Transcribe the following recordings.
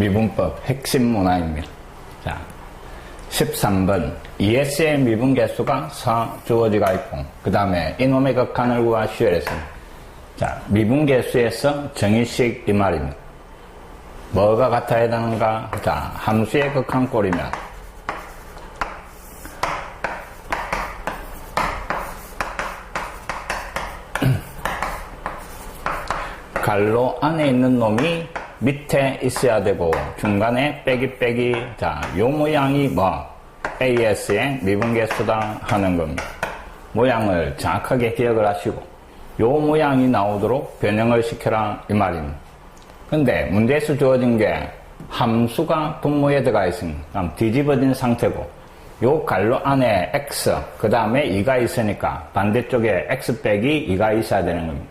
미분법 핵심 문화입니다. 자, 13번 ES의 미분 개수가 4 주어지가 있고 그 다음에 이놈의 극한을 구하시오랬습니다. 자, 미분 개수에서 정의식 이 말입니다. 뭐가 같아야 되는가? 자, 함수의 극한 꼴이면 갈로 안에 있는 놈이 밑에 있어야 되고 중간에 빼기 빼기 자요 모양이 뭐 AS의 미분계수다 하는 겁니다. 모양을 정확하게 기억을 하시고 요 모양이 나오도록 변형을 시켜라 이 말입니다. 근데 문제에서 주어진 게 함수가 분모에 들어가 있습니다. 뒤집어진 상태고 요 갈로 안에 x 그 다음에 2가 있으니까 반대쪽에 x 빼기 2가 있어야 되는 겁니다.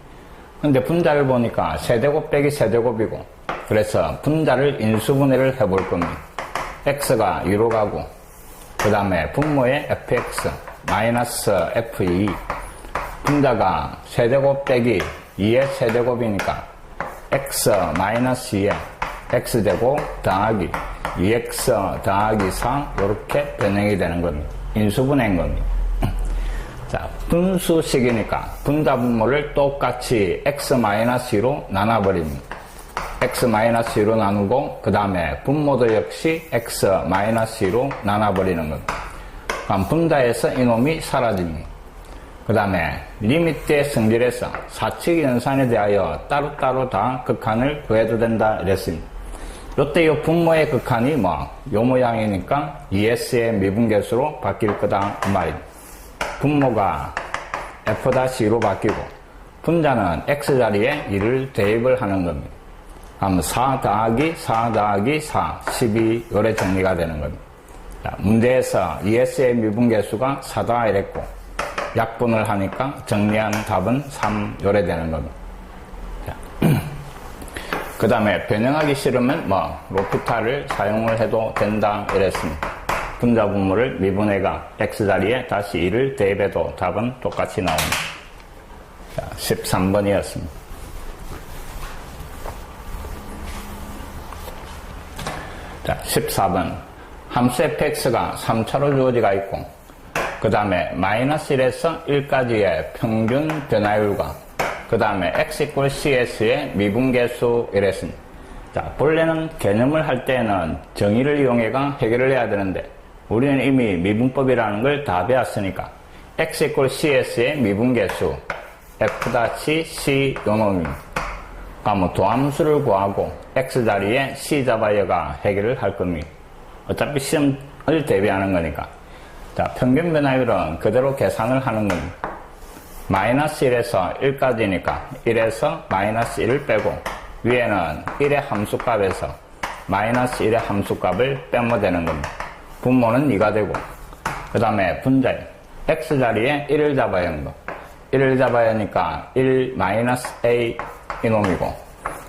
근데 분자를 보니까 세제곱 빼기 세제곱이고 그래서 분자를 인수분해를 해볼 겁니다. x가 2로 가고 그 다음에 분모의 fx 마이너스 f2 분자가 세제곱 빼기 2의 세제곱이니까 x 마이너스 2의 x제곱 더하기 2x 더하기 4 이렇게 변형이 되는 겁니다. 인수분해인 겁니다. 자, 분수식이니까 분자 분모를 똑같이 x-2로 나눠버립니다. X-2로 나누고 그 다음에 분모도 역시 x-2로 나눠버리는 겁니다. 그럼 분자에서 이놈이 사라집니다. 그 다음에 리미트의 성질에서 사칙 연산에 대하여 따로따로 다 극한을 구해도 된다 이랬습니다. 요때 요 분모의 극한이 뭐 요 모양이니까 ES의 미분계수로 바뀔 거다 그 말입니다. 분모가 f-2로 바뀌고 분자는 x자리에 2를 대입을 하는 겁니다. 그럼 4 더하기 4 더하기 4, 12 요래 정리가 되는 겁니다. 자, 문제에서 ES의 미분계수가 4다 이랬고 약분을 하니까 정리한 답은 3 요래 되는 겁니다. 그 다음에 변형하기 싫으면 뭐 로피타를 사용을 해도 된다 이랬습니다. 분자 분모를 미분해가 x자리에 다시 2를 대입해도 답은 똑같이 나옵니다. 자, 13번이었습니다. 자, 14번. 함수 fx가 3차로 주어지가 있고, 그 다음에 마이너스 1에서 1까지의 평균 변화율과, 그 다음에 x equal cs의 미분계수 이랬습니다. 자, 본래는 개념을 할 때는 정의를 이용해가 해결을 해야 되는데, 우리는 이미 미분법이라는 걸 다 배웠으니까 x equal cs의 미분계수 f-c 요놈입니다. 그러면 도함수를 구하고 x자리에 c 잡아여가 해결을 할 겁니다. 어차피 시험을 대비하는 거니까. 자, 평균 변화율은 그대로 계산을 하는 겁니다. 마이너스 1에서 1까지니까 1에서 마이너스 1을 빼고 위에는 1의 함수값에서 마이너스 1의 함수값을 빼면 되는 겁니다. 분모는 2가 되고 그 다음에 분자에 x자리에 1을 잡아야 하는 거 1을 잡아야 하니까 1 마이너스 a 이놈이고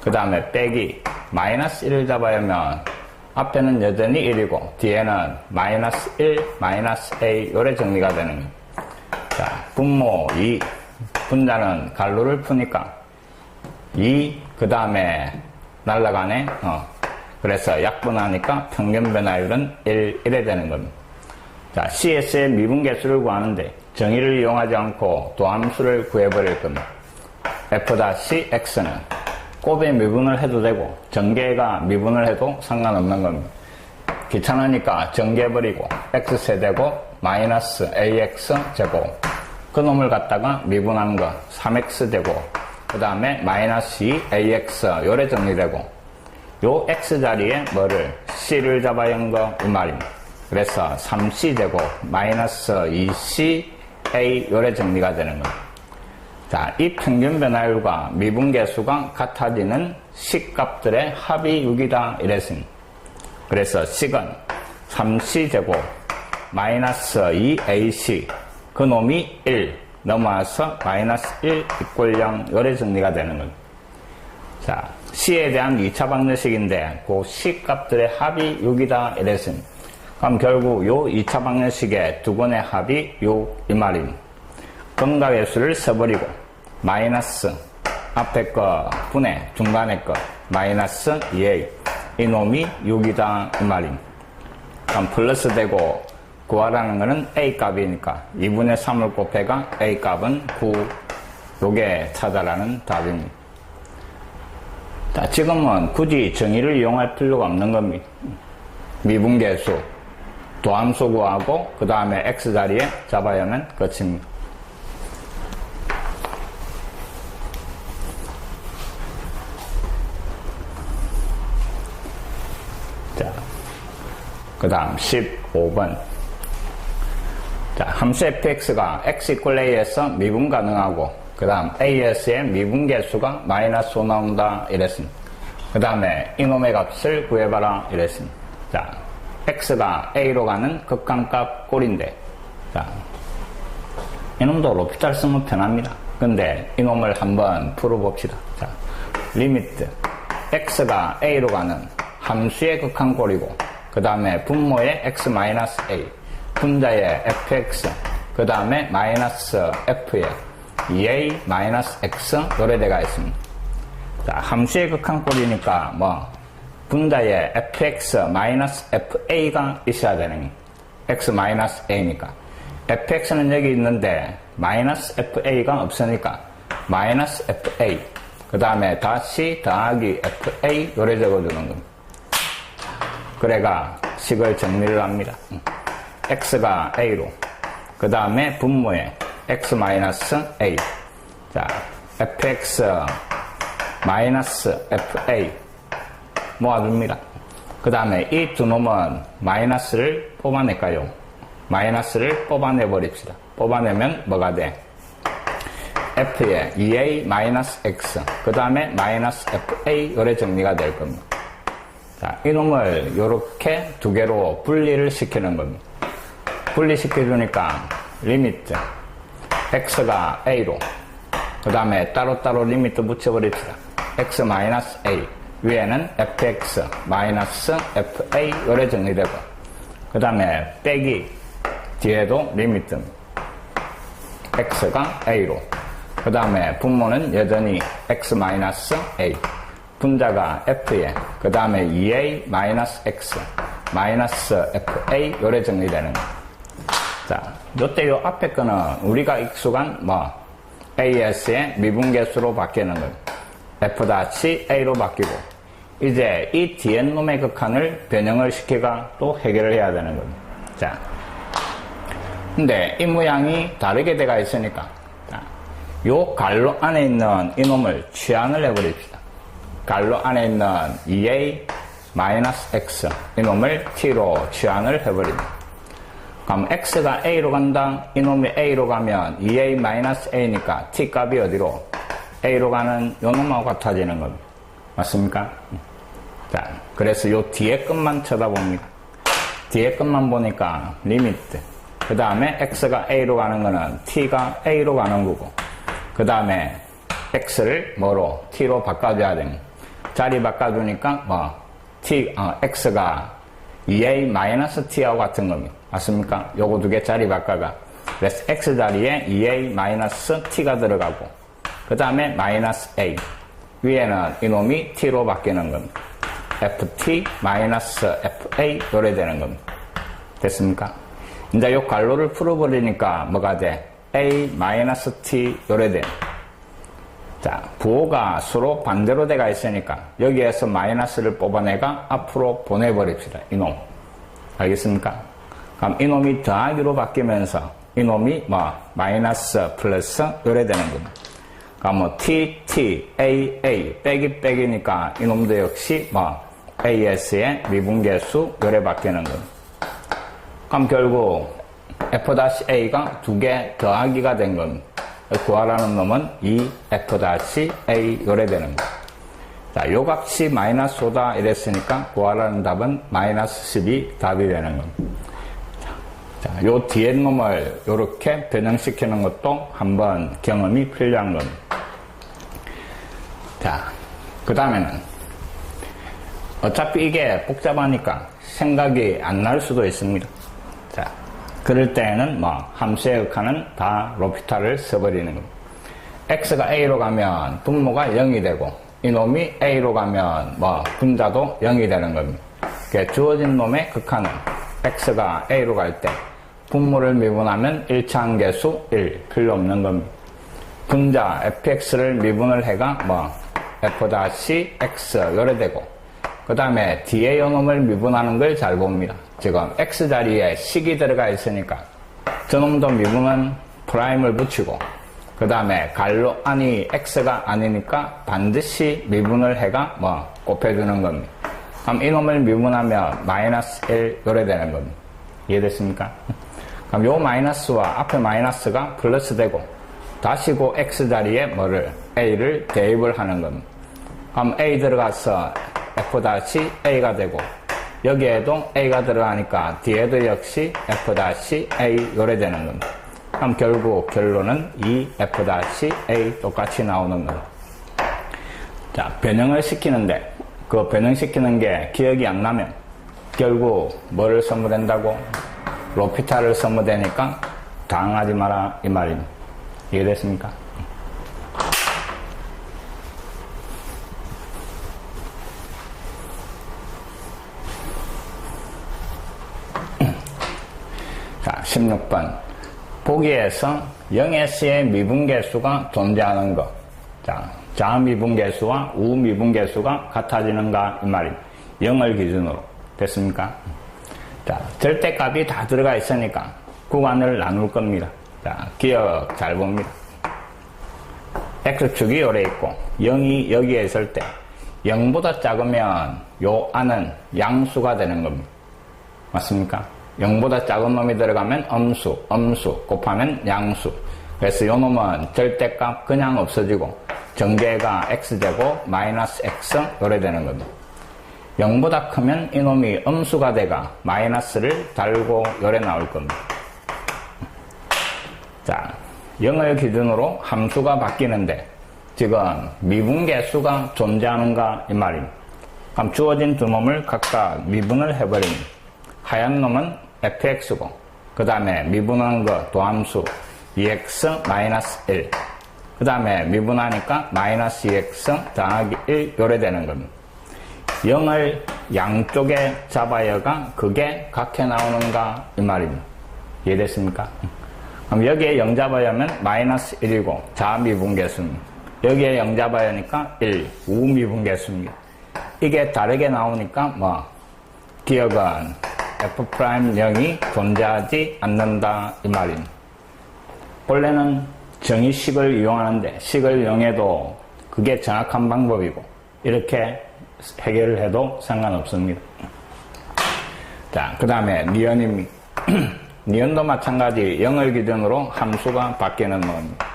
그 다음에 빼기 마이너스 1을 잡아야 하면 앞에는 여전히 1이고 뒤에는 마이너스 1 마이너스 a 요래 정리가 되는 거예요. 자 분모 2 분자는 갈로를 푸니까 2 그 다음에 날라가네 어. 그래서 약분하니까 평균 변화율은 1, 1에 되는 겁니다. 자, CS의 미분계수를 구하는데 정의를 이용하지 않고 도함수를 구해버릴 겁니다. F-x는 곱의 미분을 해도 되고 전개가 미분을 해도 상관없는 겁니다. 귀찮으니까 전개해버리고 x세제곱 마이너스 ax 제곱 그 놈을 갖다가 미분한 거 3x 제곱 그 다음에 마이너스 2ax 요래 정리되고 요 x자리에 뭐를 c를 잡아야 하는 거 이 말입니다. 그래서 3c제곱 마이너스 2c a 요래 정리가 되는 겁니다. 자, 이 평균 변화율과 미분계수가 같아지는 식값들의 합이 6이다 이랬습니다. 그래서 식은 3c제곱 마이너스 2ac 그 놈이 1 넘어와서 마이너스 1 이꼴 0 요래 정리가 되는 겁니다. 자, C에 대한 2차 방정식인데 그 C 값들의 합이 6이다 이랬습니다. 그럼 결국 요 2차 방정식의 두 번의 합이 6 이 말입니다. 근각의 수를 써버리고 마이너스 앞에 거 분의 중간에 거 마이너스 2a 이놈이 6이다 이 말임. 그럼 플러스 되고 구하라는 거는 A 값이니까 2분의 3을 곱해가 A 값은 9 요게 찾아라는 답입니다. 자, 지금은 굳이 정의를 이용할 필요가 없는 겁니다. 미분계수, 도함수 구하고 그 다음에 X자리에 잡아야만 끝입니다. 그 다음 15번. 자, 함수 fx가 x 이퀄 a에서 미분 가능하고, 그 다음 as의 미분 개수가 마이너스 5 나온다 이랬습니다. 그 다음에 이놈의 값을 구해봐라 이랬습니다. 자, x가 a로 가는 극한값 꼴인데, 자, 이놈도 로피탈 쓰면 편합니다. 근데 이놈을 한번 풀어봅시다. 자, 리미트 x가 a로 가는 함수의 극한꼴이고 그 다음에 분모의 x-a 분자의 fx 그 다음에 마이너스 f의 2a-x 노래대가 있습니다. 자, 함수의 극한꼴이니까 뭐 분자의 fx-fa가 있어야 되는 x-a니까 fx는 여기 있는데 마이너스 fa가 없으니까 마이너스 fa 그 다음에 다시 더하기 fa 요래 적어주는 겁니다. 그래가 식을 정리를 합니다. x가 a로 그 다음에 분모에 x 마이너스 a 자 fx fa 모아줍니다. 그 다음에 이 두 놈은 마이너스를 뽑아낼까요? 마이너스를 뽑아내 버립시다. 뽑아내면 뭐가 돼? f에 2a 마이너스 x 그 다음에 마이너스 fa 요래 정리가 될 겁니다. 자, 이놈을 이렇게 두 개로 분리를 시키는 겁니다. 분리시켜주니까 리미트 x가 a로 그 다음에 따로따로 리미트 붙여버립시다. x 마이너스 a 위에는 fx 마이너스 fa 요래 정리되고 그 다음에 빼기 뒤에도 리미트 x가 a로 그 다음에 분모는 여전히 x 마이너스 a 분자가 f에 그 다음에 2a 마이너스 fa 요래 정리되는 거. 자, 요때 요 앞에 거는 우리가 익숙한 뭐 as의 미분계수로 바뀌는 거. f-a로 바뀌고 이제 이 뒤에 놈의 극한을 변형을 시켜가 또 해결을 해야 되는 겁니다. 자, 근데 이 모양이 다르게 돼가 있으니까 자, 요 갈로 안에 있는 이놈을 취한을 해버립시다. 갈로 안에 있는 2a 마이너스 x 이놈을 t로 취한을 해버립니다. 그럼 x가 a로 간다. 이놈이 a로 가면 2a 마이너스 a니까 t 값이 어디로? a로 가는 요 놈하고 같아지는 겁니다. 맞습니까? 자, 그래서 요 뒤에 끝만 쳐다봅니다. 뒤에 끝만 보니까 리미트. 그 다음에 x가 a로 가는 거는 t가 a로 가는 거고. 그 다음에 x를 뭐로? t로 바꿔줘야 됩니다. 자리 바꿔주니까 뭐 t, 어, x가 2a-t하고 같은 겁니다. 맞습니까? 요거 두 개 자리 바꿔가. 그래서 x 자리에 2a-t가 들어가고 그 다음에 마이너스 a 위에는 이놈이 t로 바뀌는 겁니다. ft 마이너스 fa 요래 되는 겁니다. 됐습니까? 이제 요 갈로를 풀어버리니까 뭐가 돼? a 마이너스 t 요래 돼. 자, 부호가 서로 반대로 돼가 있으니까 여기에서 마이너스를 뽑아내가 앞으로 보내버립시다. 이놈. 알겠습니까? 그럼 이놈이 더하기로 바뀌면서 이놈이 뭐 마이너스 플러스 요래 되는 겁니다. 그럼 뭐 t, t, a, a 빼기 빼기니까 이놈도 역시 뭐 as의 미분계수 요래 바뀌는 겁니다. 그럼 결국 f-a가 두 개 더하기가 된 겁니다. 구하라는 놈은 이 f-a 요래 되는 거. 자, 요 값이 마이너스 5다 이랬으니까 구하라는 답은 마이너스 10이 답이 되는 겁니다. 자, 요 뒤에 놈을 요렇게 변형시키는 것도 한번 경험이 필요한 겁니다. 자, 그 다음에는 어차피 이게 복잡하니까 생각이 안 날 수도 있습니다. 자, 그럴 때에는 뭐 함수의 극한은 다 로피탈을 써버리는 겁니다. x가 a로 가면 분모가 0이 되고 이놈이 A로 가면 뭐 분자도 0이 되는 겁니다. 그러니까 주어진 놈의 극한은 X가 A로 갈 때 분모를 미분하면 1차항계수 1 필요 없는 겁니다. 분자 fx를 미분을 해가 뭐 f-x 요래 되고 그 다음에 뒤에 요놈을 미분하는 걸 잘 봅니다. 지금 x 자리에 식이 들어가 있으니까 저놈도 미분은 프라임을 붙이고 그 다음에 갈로 아니 x가 아니니까 반드시 미분을 해가 뭐 곱해주는 겁니다. 그럼 이놈을 미분하면 마이너스 1 요래 되는 겁니다. 이해됐습니까? 그럼 요 마이너스와 앞에 마이너스가 플러스 되고 다시 고 x 자리에 뭐를 a를 대입을 하는 겁니다. 그럼 a 들어가서 f-a가 되고 여기에도 a가 들어가니까 뒤에도 역시 f-a 요래 되는 겁니다. 그럼 결국 결론은 이 f-a 똑같이 나오는 겁니다. 자, 변형을 시키는데 그 변형시키는 게 기억이 안 나면 결국 뭐를 선물된다고 로피타를 선물되니까 당하지 마라 이 말입니다. 이해됐습니까? 자, 16번. 보기에서 0S의 미분계수가 존재하는 것. 자, 자미분계수와 우미분계수가 같아지는가 이 말입니다. 0을 기준으로. 됐습니까? 자, 절대값이 다 들어가 있으니까 구간을 나눌 겁니다. 자, 기억 잘 봅니다. X축이 요래 있고 0이 여기에 있을 때 0보다 작으면 요 안은 양수가 되는 겁니다. 맞습니까? 0보다 작은 놈이 들어가면 음수, 음수 곱하면 양수. 그래서 요 놈은 절대값 그냥 없어지고 전개가 x제곱 마이너스 x 요래 되는 겁니다. 0보다 크면 이놈이 음수가 돼가 마이너스를 달고 요래 나올 겁니다. 자, 0을 기준으로 함수가 바뀌는데 지금 미분계수가 존재하는가 이 말입니다. 그럼 주어진 두 놈을 각각 미분을 해버립니다. 하얀 놈은 fx고 그 다음에 미분한 거 도함수 2x-1. 그 다음에 미분하니까 마이너스 2x 더하기 1 요래 되는 겁니다. 0을 양쪽에 잡아야가 그게 각해 나오는가 이 말입니다. 이해됐습니까? 그럼 여기에 0 잡아야 하면 마이너스 1이고 자미분계수입니다. 여기에 0 잡아야 하니까 1 우미분계수입니다. 이게 다르게 나오니까 뭐 기억은 f'0이 존재하지 않는다 이 말입니다. 원래는 정의식을 이용하는데 식을 이용해도 그게 정확한 방법이고 이렇게 해결을 해도 상관없습니다. 자, 그 다음에 니언입니다. 니언도 마찬가지 0을 기준으로 함수가 바뀌는 놈입니다.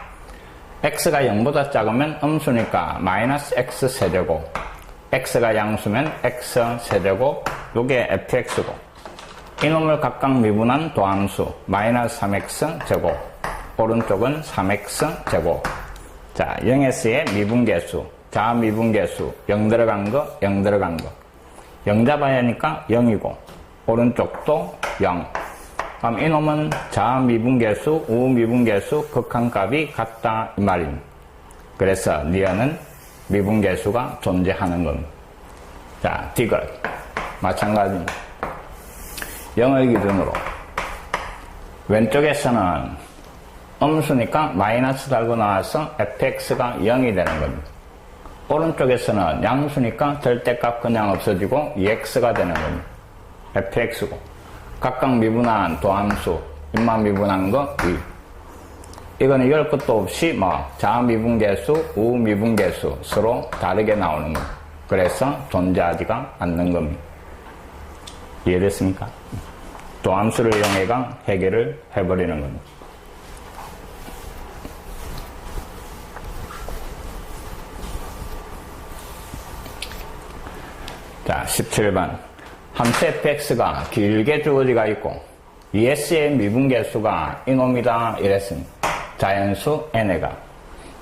x가 0보다 작으면 음수니까 마이너스 x 세제곱 x가 양수면 x 세제곱 요게 fx고 이놈을 각각 미분한 도함수 마이너스 3x 제곱 오른쪽은 3x 제곱 자 0s의 미분계수 자 미분계수 0 들어간 거 0 들어간 거0 잡아야 하니까 0이고 오른쪽도 0 그럼 이놈은 자 미분계수 우 미분계수 극한값이 같다 이 말입니다. 그래서 니어는 미분계수가 존재하는 겁니다. 자 디귿 마찬가지입니다. 0을 기준으로 왼쪽에서는 음수니까 마이너스 달고 나와서 fx가 0이 되는 겁니다. 오른쪽에서는 양수니까 절대값 그냥 없어지고 2x가 되는 겁니다. fx고 각각 미분한 도함수 입만 미분한 거 2. 이거는 이럴 것도 없이 뭐 자미분계수, 우미분계수 서로 다르게 나오는 겁니다. 그래서 존재하지가 않는 겁니다. 이해됐습니까? 도함수를 이용해가 해결을 해버리는 겁니다. 자, 17번. 함수 fx가 길게 주어지가 있고 ES의 미분계수가 이놈이다 이랬습니다. 자연수 n가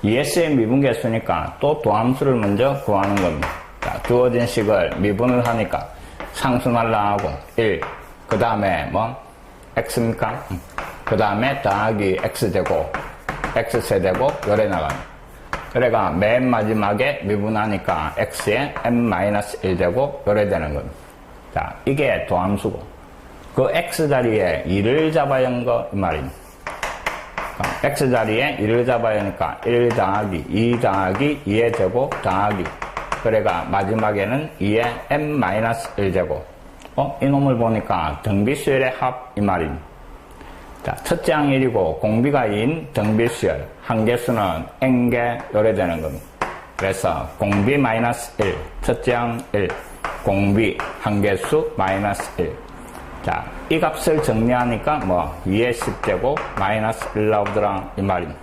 ES의 미분계수니까 또 도함수를 먼저 구하는 겁니다. 자, 주어진 식을 미분을 하니까 상수 날라하고 1. 그 다음에 뭐 x입니까? 그 다음에 더하기 x제곱 x세제곱 열에 나갑니다. 그래가 맨 마지막에 미분하니까 x에 n-1 되고 요래 되는 겁니다. 자, 이게 도함수고 그 x 자리에 2를 잡아야 하는 거 이 말입니다. x 자리에 1을 잡아야 하니까 1 더하기 2 더하기 2의 제곱 더하기 그래가 마지막에는 2의 n-1 제곱 어? 이놈을 보니까 등비수열의 합 이 말입니다. 자, 첫째 항 1이고 공비가 2인 등비수열 한 개수는 n개 요래 되는 겁니다. 그래서 공비 마이너스 1 첫째 항 1 공비 한 개수 마이너스 1 자, 이 값을 정리하니까 뭐 2의 10제곱 마이너스 1 나오더라 이 말입니다.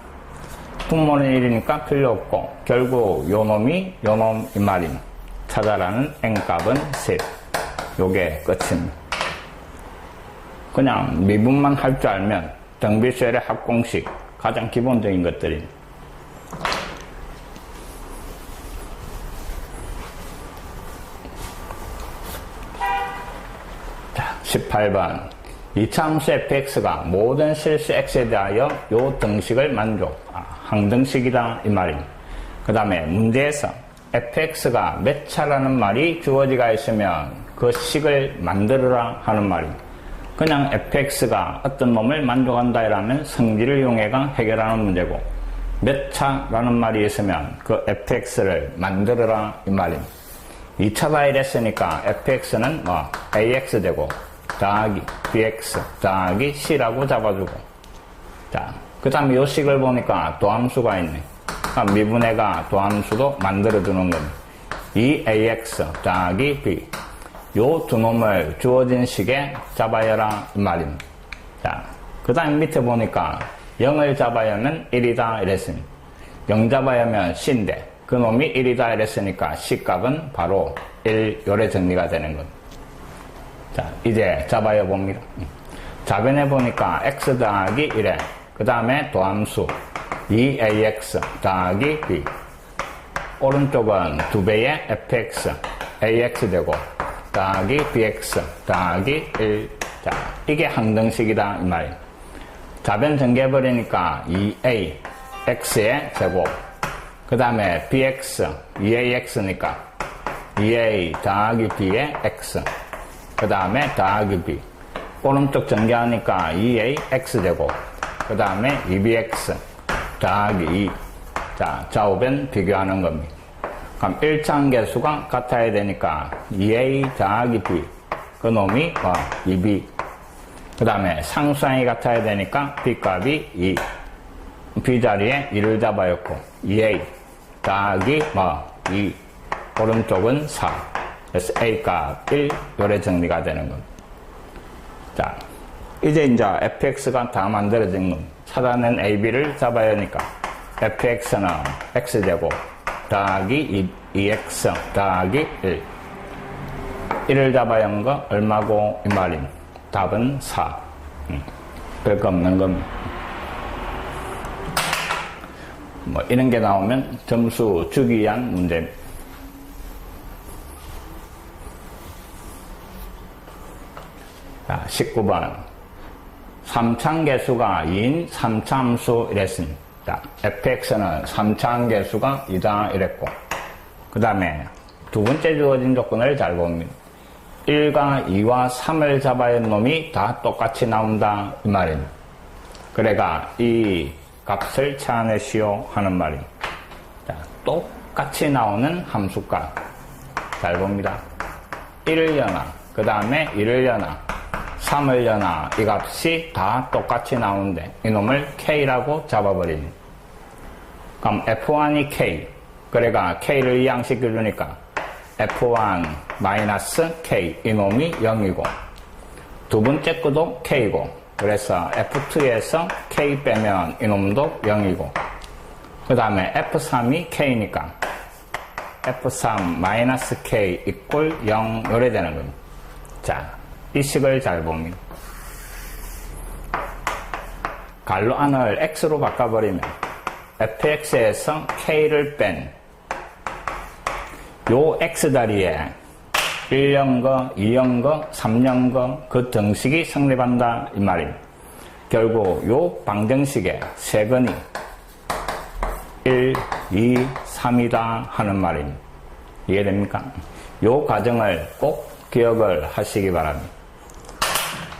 분모는 1이니까 필요 없고 결국 요 놈이 요놈이 말입니다. 찾아라는 n값은 10. 요게 끝입니다. 그냥 미분만 할 줄 알면 등비수열의 합공식 가장 기본적인 것들입니다. 자, 18번. 이차함수 fx가 모든 실수 x에 대하여 요 등식을 만족, 아, 항등식이다 이 말입니다. 그 다음에 문제에서 fx가 몇 차라는 말이 주어지가 있으면 그 식을 만들어라 하는 말입니다. 그냥 fx가 어떤 놈을 만족한다라는 성질을 이용해가 해결하는 문제고 몇 차라는 말이 있으면 그 fx를 만들어라 이 말입니다. 2차가 이랬으니까 fx는 뭐 ax 되고 더하기 bx 더하기 c라고 잡아주고 자, 그 다음에 요 식을 보니까 도함수가 있네. 그러니까 미분해가 도함수도 만들어주는 겁니다. 2ax 더하기 b 요 두 놈을 주어진 식에 잡아야라 이 말입니다. 자, 그 다음 밑에 보니까 0을 잡아야면 1이다 이랬습니다. 0 잡아야면 c인데 그 놈이 1이다 이랬으니까 c값은 바로 1 요래 정리가 되는 겁니다. 자, 이제 잡아야 봅니다. 자변해 보니까 x 더하기 1에 그 다음에 도함수. 2ax 더하기 b. 오른쪽은 2배의 fx ax 되고 더하기 bx 더하기 1 자, 이게 항등식이다 이 말이에요. 자변 전개해버리니까 2a x의 제곱. 그 다음에 bx 2ax니까 2a 더하기 b의 x 그 다음에 더하기 b. 오른쪽 전개하니까 2a x 되고 그 다음에 2bx 더하기 2 자, 좌우변 비교하는 겁니다. 그럼 1차항 개수가 같아야 되니까 2a 더하기 b. 그 놈이 뭐 2b 그 다음에 상수항이 같아야 되니까 b값이 2 b 자리에 2를 잡아였고 2a 더하기 뭐 2 오른쪽은 4 그래서 a값 1 요래 정리가 되는 겁니다. 자 이제 이제 fx가 다 만들어진 겁니다. 찾아낸 ab를 잡아야 하니까 fx는 x제곱 더하기 2x 더하기 1 1을 잡아야 하는 거 얼마고 이 말임 답은 4 음, 별거 없는 겁니다. 뭐 이런 게 나오면 점수 주기 위한 문제입니다. 자, 19번. 3차항 개수가 2인 3차함수 이랬습니다. 자, fx는 3차항 개수가 2다 이랬고, 그 다음에 두 번째 주어진 조건을 잘 봅니다. 1과 2와 3을 잡아야 하는 놈이 다 똑같이 나온다 이 말입니다. 그래가 이 값을 찾아내시오 하는 말입니다. 자, 똑같이 나오는 함수값 잘 봅니다. 1을 연하, 그 다음에 1을 연하, 3을 연하 이 값이 다 똑같이 나오는데 이놈을 K라고 잡아버립니다. 그럼 F1이 K. 그래가 K를 이항시켜주니까 F1 마이너스 K 이놈이 0이고. 두 번째 것도 K고. 그래서 F2에서 K 빼면 이놈도 0이고. 그 다음에 F3이 K니까. F3 마이너스 K 이꼴 0 요래 되는 겁니다. 자, 이 식을 잘 봅니다. 갈로 안을 x로 바꿔버리면 fx에서 k를 뺀 요 x 자리에 1년거, 2년거, 3년거 그 등식이 성립한다 이 말입니다. 결국 요 방정식의 세근이 1 1, 2, 3이다 하는 말입니다. 이해됩니까? 요 과정을 꼭 기억을 하시기 바랍니다.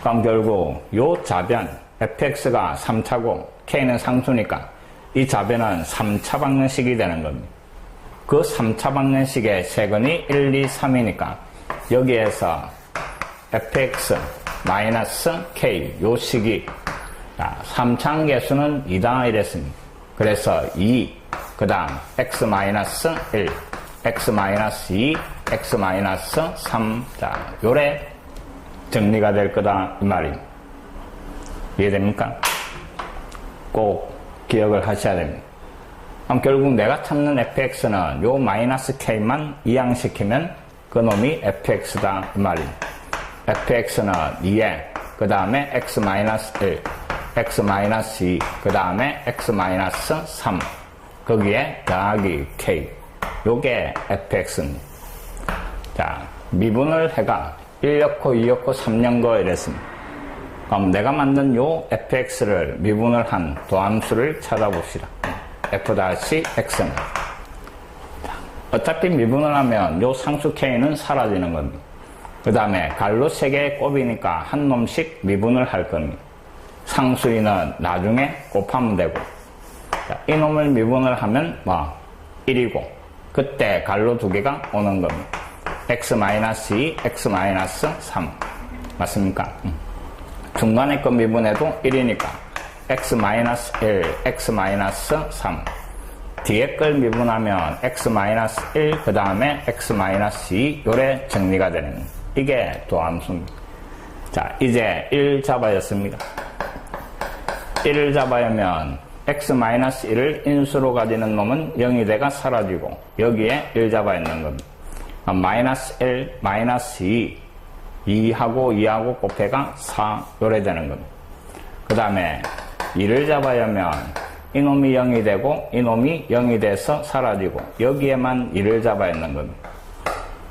그럼 결국 요 좌변 fx가 3차고 k는 상수니까 이 좌변은 3차 방정식이 되는 겁니다. 그 3차 방정식의 세근이 1, 2, 3이니까 여기에서 fx 마이너스 k 요 식이 3차 계수는 2다 이랬습니다. 그래서 2, 그 다음 x 마이너스 1, x 마이너스 2, x 마이너스 3. 자, 요래 정리가 될 거다 이 말입니다. 이해됩니까? 꼭 기억을 하셔야 됩니다. 그럼 결국 내가 찾는 fx는 요 마이너스 k만 이항시키면 그놈이 fx다 이 말입니다. fx는 2에 그 다음에 x 마이너스 1, x 마이너스 2, 그 다음에 x 마이너스 3 거기에 더하기 k 요게 fx입니다. 자 미분을 해가 1였고 2였고 3였고 이랬습니다. 그럼 내가 만든 요 fx를 미분을 한 도함수를 찾아봅시다. f-x는 어차피 미분을 하면 요 상수 k는 사라지는 겁니다. 그 다음에 갈로 3개의 곱이니까 한 놈씩 미분을 할 겁니다. 상수인은 나중에 곱하면 되고 자, 이놈을 미분을 하면 뭐 1이고 그때 갈로 두 개가 오는 겁니다. X-2, x-3 맞습니까? 중간에 거 미분해도 1이니까 x-1, x-3 뒤에 걸 미분하면 x-1 그 다음에 x-2 요래 정리가 되는. 이게 도함수입니다. 자 이제 1 잡아였습니다. 1을 잡아야면 x-1을 인수로 가지는 놈은 0이 돼가 사라지고 여기에 1 잡아야 하는 겁니다. 마이너스 1, 마이너스 2, 2하고 2하고 곱해가 4 요래 되는 겁니다. 그 다음에 2를 잡아야면 이놈이 0이 되고 이놈이 0이 돼서 사라지고 여기에만 2를 잡아야 하는 겁니다.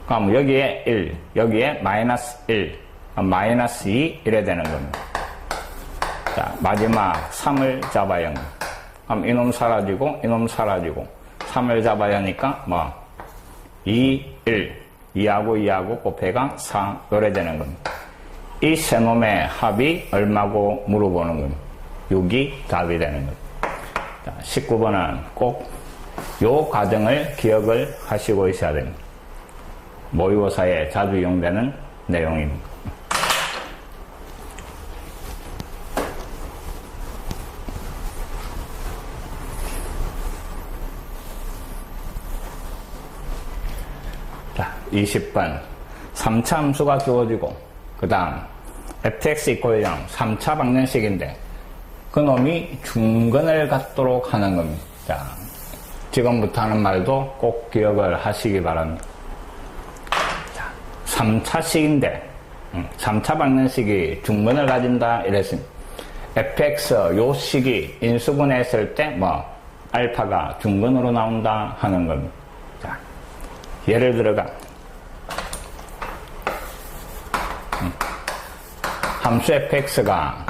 그럼 여기에 1, 여기에 마이너스 1, 마이너스 2 이래 되는 겁니다. 자, 마지막 3을 잡아야 합니다. 그럼 이놈 사라지고 이놈 사라지고 3을 잡아야 하니까 뭐 2, 1, 2하고 2하고 곱해가 4 요래 되는 겁니다. 이 세 놈의 합이 얼마고 물어보는 겁니다. 6이 답이 되는 겁니다. 자, 19번은 꼭 요 과정을 기억을 하시고 있어야 됩니다. 모의고사에 자주 이용되는 내용입니다. 자, 20번. 3차 함수가 주어지고, 그 다음, fx 이꼴 0, 3차 방정식인데, 그 놈이 중근을 갖도록 하는 겁니다. 자, 지금부터 하는 말도 꼭 기억을 하시기 바랍니다. 자, 3차식인데, 3차 방정식이 중근을 가진다 이랬습니다. fx 요 식이 인수분해했을 때 뭐 알파가 중근으로 나온다 하는 겁니다. 자, 예를 들어가 음, 함수 fx가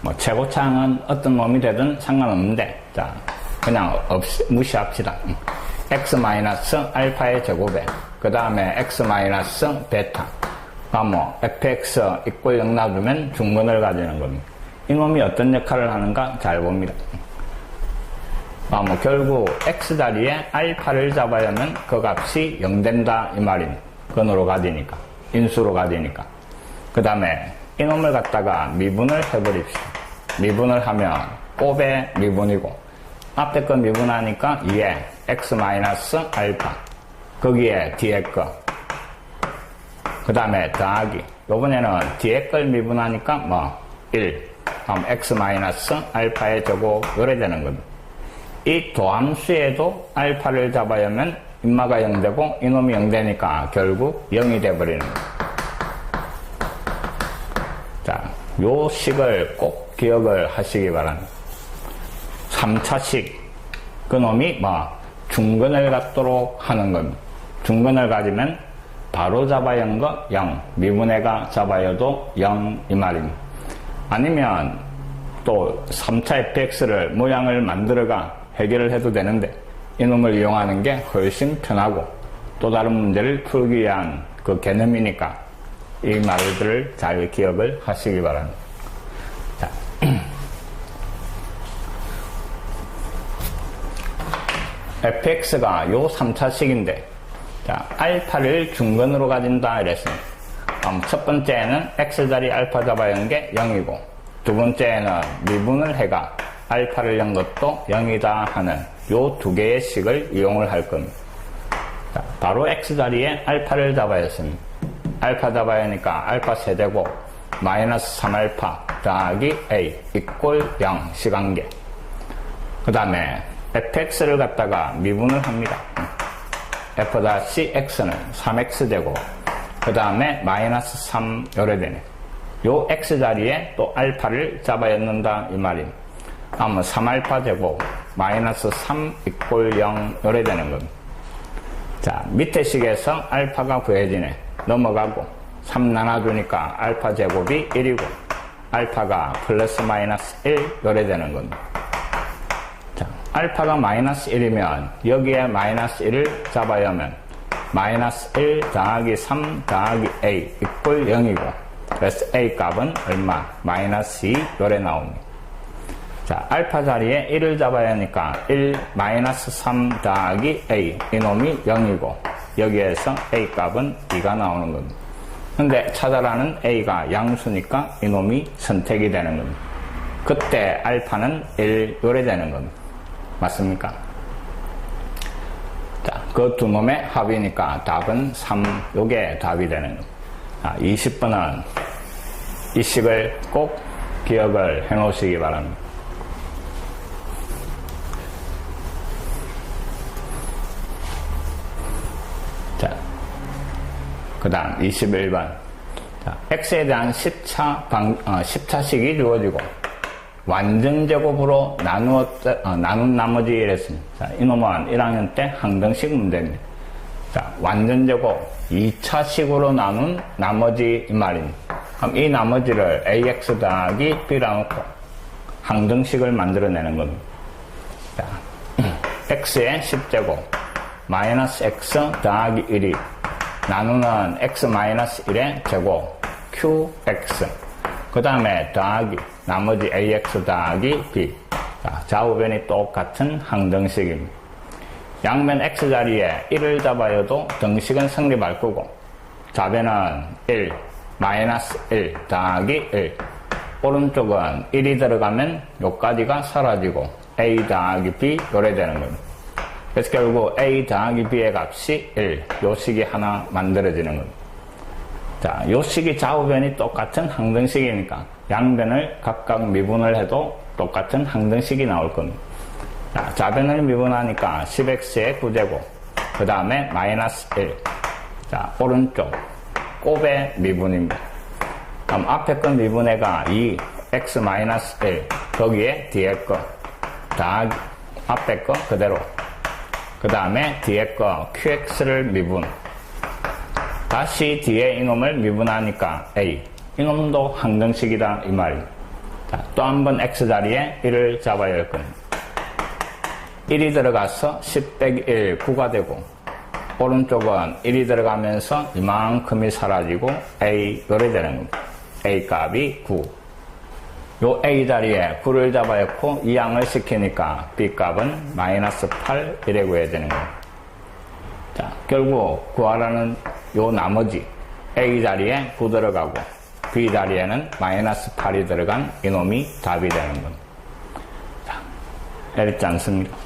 뭐 최고차항은 어떤 놈이 되든 상관없는데 자 그냥 없이, 무시합시다. 음. x 마이너스 알파의 제곱에 그 다음에 x 마이너스 베타 뭐 fx 이꼴 0 놔두면 중근을 가지는 겁니다. 이놈이 어떤 역할을 하는가 잘 봅니다. 아, 뭐 결국 x 자리에 알파를 잡아야 하면 그 값이 0 된다 이 말입니다. 근으로 가지니까 인수로 가지니까 그 다음에 이놈을 갖다가 미분을 해버립시다. 미분을 하면 곱의 미분이고 앞에 거 미분하니까 2에 x 마이너스 알파 거기에 뒤에 거그 다음에 더하기 요번에는 뒤에 걸 미분하니까 뭐 1. 다음 x 마이너스 알파의 제곱 요래 되는 겁니다. 이 도함수에도 알파를 잡아야 하면 인마가 0되고 이놈이 0되니까 결국 0이 돼버리는 겁니다. 자, 요 식을 꼭 기억을 하시기 바랍니다. 3차식 그놈이 뭐 중근을 갖도록 하는 겁니다. 중근을 가지면 바로 잡아야 하는 거 0, 미분해가 잡아야도 0 이 말입니다. 아니면 또 3차 fx를 모양을 만들어가 해결을 해도 되는데 이놈을 이용하는 게 훨씬 편하고 또 다른 문제를 풀기 위한 그 개념이니까 이 말들을 잘 기억을 하시기 바랍니다. 자. fx가 요 3차식인데 자, 알파를 중근으로 가진다 이랬습니다. 그럼 첫 번째는 x자리 알파 잡아야 하는 게 0이고 두 번째는 미분을 해가 알파를 연 것도 0이다 하는 요 두 개의 식을 이용을 할 겁니다. 자, 바로 x자리에 알파를 잡아야 했습니다. 알파 잡아야 하니까 알파 세제곱 마이너스 3알파 더하기 a 이꼴 0 시간계 그 다음에 fx를 갖다가 미분을 합니다. f-x는 3x제곱 그 다음에 마이너스 3 요래 되네 요 x자리에 또 알파를 잡아야 넣는다 이 말입니다. 그러면 3알파 제곱 마이너스 3 이꼴 0 요래 되는 겁니다. 자 밑에 식에서 알파가 구해지네 넘어가고 3 나눠주니까 알파 제곱이 1이고 알파가 플러스 마이너스 1 요래 되는 겁니다. 자, 알파가 마이너스 1이면 여기에 마이너스 1을 잡아야 하면 마이너스 1 더하기 3 더하기 a 이꼴 0이고 그래서 a 값은 얼마? 마이너스 2 요래 나옵니다. 자, 알파 자리에 1을 잡아야 하니까 1 마이너스 3 더하기 a 이놈이 0이고 여기에서 a 값은 2가 나오는 겁니다. 근데 찾아라는 a가 양수니까 이놈이 선택이 되는 겁니다. 그때 알파는 1 요래 되는 겁니다. 맞습니까? 자, 그 두 놈의 합이니까 답은 3, 요게 답이 되는 겁니다. 아, 20번은 이 식을 꼭 기억을 해 놓으시기 바랍니다. 그 다음 21번. 자, x에 대한 10차 방, 어, 10차식이 주어지고, 완전 제곱으로 나누었, 어, 나눈 나머지 이랬습니다. 자, 이놈은 1학년 때 항등식 문제입니다. 자, 완전 제곱 2차식으로 나눈 나머지 이 말입니다. 그럼 이 나머지를 ax 더하기 b라 놓고 항등식을 만들어내는 겁니다. 자, x의 10제곱 마이너스 x 더하기 1이 나누는 x 마이너스 1의 제곱 qx 그 다음에 더하기 나머지 ax 더하기 b 자, 좌우변이 똑같은 항등식입니다. 양변 x자리에 1을 잡아여도 등식은 성립할 거고 좌변은 1 마이너스 1 더하기 1 오른쪽은 1이 들어가면 요까지가 사라지고 a 더하기 b 요래 되는 겁니다. 그래서 결국 a 더하기 b의 값이 1. 요 식이 하나 만들어지는 겁니다. 자, 요 식이 좌우변이 똑같은 항등식이니까 양변을 각각 미분을 해도 똑같은 항등식이 나올 겁니다. 자, 좌변을 미분하니까 10x의 9제곱, 그 다음에 마이너스 1. 자, 오른쪽 곱의 미분입니다. 그럼 앞에 건 미분해가 2, x 마이너스 1, 거기에 뒤에 거, 더하기, 앞에 거 그대로. 그 다음에 뒤에 거 qx를 미분. 다시 뒤에 이놈을 미분하니까 a. 이놈도 항등식이다 이 말입니다. 또한 번 x자리에 1을 잡아야 할 겁니다. 1이 들어가서 10 빼기 1, 9가 되고 오른쪽은 1이 들어가면서 이만큼이 사라지고 a 요래 되는 겁니다. a 값이 9. 요 a 자리에 9를 잡아야 했고 이 양을 시키니까 b 값은 마이너스 8 이래 구해야 되는 겁니다. 자, 결국 구하라는 요 나머지 a 자리에 9 들어가고 b 자리에는 마이너스 8이 들어간 이놈이 답이 되는 겁니다. 자, 어렵지 않습니다.